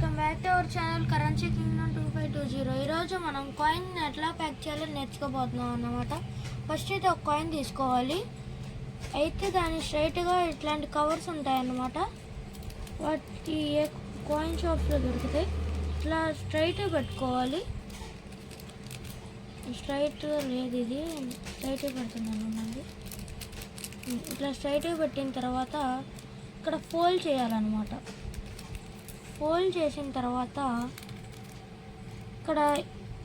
Back to our channel currency kingdom two five two zero. ఈరోజు మనం coin ఎట్లా pack చేయాలో నేర్చుకోబోతున్నాం అన్నమాట. ఫస్ట్ అయితే ఒక కాయిన్ తీసుకోవాలి. అయితే దాని స్ట్రైట్గా ఇట్లాంటి కవర్స్ ఉంటాయన్నమాట. వాటి ఏ కాయిన్ షాప్స్లో దొరుకుతాయి. ఇట్లా స్ట్రైట్ పెట్టుకోవాలి. స్ట్రైట్ లేదు ఇది. స్ట్రైట్ పెడుతున్నాను మళ్ళీ. ఇట్లా స్ట్రైట్ పెట్టిన తర్వాత ఇక్కడ ఫోల్డ్ చేయాలన్నమాట. ఫోల్డ్ చేసిన తర్వాత ఇక్కడ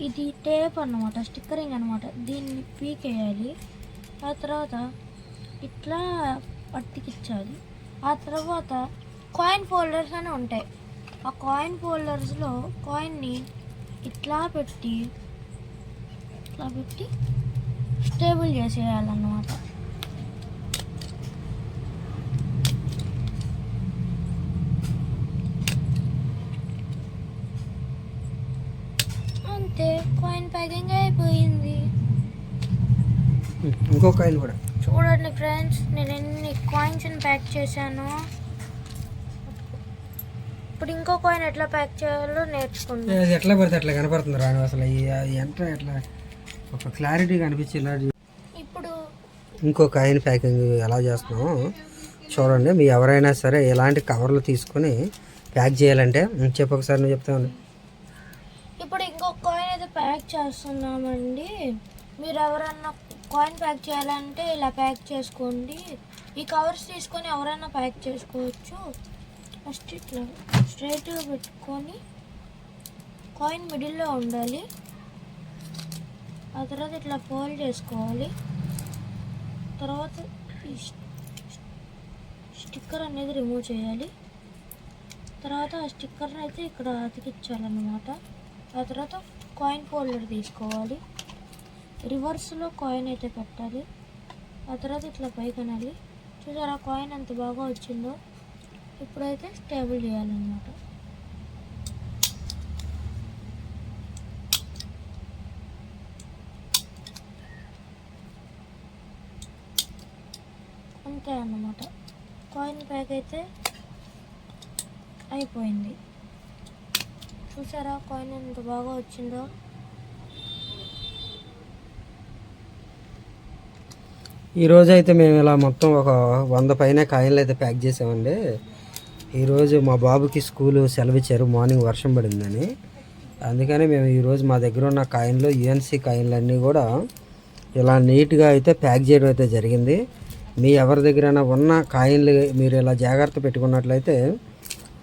ఇది టేప్ అన్నమాట స్టిక్కరింగ్ అన్నమాట. దీన్ని పీకేయాలి. ఆ తర్వాత ఇట్లా పట్టికిచ్చాలి. ఆ తర్వాత కాయిన్ ఫోల్డర్స్ అని ఉంటాయి. ఆ కాయిన్ ఫోల్డర్స్లో కాయిన్ని ఇట్లా పెట్టి ఇట్లా పెట్టి స్టేబుల్ చేసేయాలన్నమాట అంతే కాయిన్ ప్యాకింగ్ అయిపోయింది. ఇంకో కాయిన్ కూడా. చూడండి ఫ్రెండ్స్ నేను ఎన్ని కాయిన్స్ ప్యాక్ చేశాను. ఇప్పుడు ఇంకో కాయిన్ ఎట్లా ప్యాక్ చేయాలో నేర్చుకుందాం. అది ఎట్లా పడితే అట్లా కనపడుతుంది రాను అసలు. ఎంత ఎట్లా? ఒక క్లారిటీ కనిపించేలా ఇప్పుడు ఇంకో కాయిన్ ప్యాకింగ్ ఎలా చేస్తున్నామో చూడండి. మీ ఎవరైనా సరే ఇలాంటి కవర్లు తీసుకొని ప్యాక్ చేయాలంటే ఉం, చెప్పు ఒకసారి నువ్వు చెప్తాను చేస్తున్నామండి. మీరు ఎవరన్నా కాయిన్ ప్యాక్ చేయాలంటే ఇలా ప్యాక్ చేసుకోండి. ఈ కవర్స్ తీసుకొని ఎవరైనా ప్యాక్ చేసుకోవచ్చు. ఫస్ట్ ఇట్లా స్ట్రైట్గా పెట్టుకొని కాయిన్ మిడిల్లో ఉండాలి. ఆ తర్వాత ఇట్లా ఫోల్డ్ చేసుకోవాలి. తర్వాత ఈ స్టిక్కర్ అనేది రిమూవ్ చేయాలి. తర్వాత ఆ స్టిక్కర్ని అయితే ఇక్కడ అతికించాలన్నమాట. ఆ తర్వాత కాయిన్ ఫోల్డర్ తీసుకోవాలి. రివర్స్లో కాయిన్ అయితే పెట్టాలి. ఆ తర్వాత ఇట్లా పైకి చూసారా కాయిన్ ఎంత బాగా వచ్చిందో? ఇప్పుడైతే స్టేబుల్ చేయాలన్నమాట. అంతే అన్నమాట. కాయిన్ ప్యాక్ అయితే అయిపోయింది. చూసారా కాయిన్ ఎంత బాగా వచ్చిందో? ఈరోజు అయితే మేము ఇలా మొత్తం ఒక వంద పైన కాయిన్లు అయితే ప్యాక్ చేసామండి. ఈరోజు మా బాబుకి స్కూలు సెలవు ఇచ్చారు మార్నింగ్ వర్షం పడిందని. అందుకని మేము ఈరోజు మా దగ్గర ఉన్న కాయిన్లు యుఎన్సీ కాయిన్లు అన్నీ కూడా ఇలా నీట్గా అయితే ప్యాక్ చేయడం అయితే జరిగింది. మీ ఎవరి దగ్గరైనా ఉన్న కాయిన్లు మీరు ఇలా జాగ్రత్త పెట్టుకున్నట్లయితే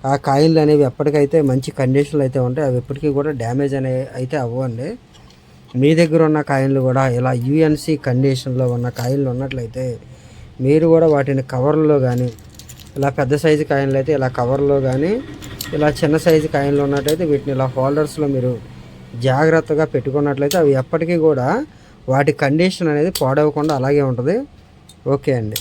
ఆ కాయిన్లు అనేవి ఎప్పటికైతే మంచి కండిషన్లో అయితే ఉంటాయి అవి ఎప్పటికీ కూడా డ్యామేజ్ అనే అయితే అవ్వండి. మీ దగ్గర ఉన్న కాయిన్లు కూడా ఇలా యుఎన్సి కండిషన్లో ఉన్న కాయిన్లు ఉన్నట్లయితే మీరు కూడా వాటిని కవర్లో కానీ ఇలా పెద్ద సైజు కాయిన్లు అయితే ఇలా కవర్లో కానీ ఇలా చిన్న సైజు కాయిన్లు ఉన్నట్టయితే వీటిని ఇలా హోల్డర్స్లో మీరు జాగ్రత్తగా పెట్టుకున్నట్లయితే అవి ఎప్పటికీ కూడా వాటి కండిషన్ అనేది పాడవకుండా అలాగే ఉంటుంది. ఓకే అండి.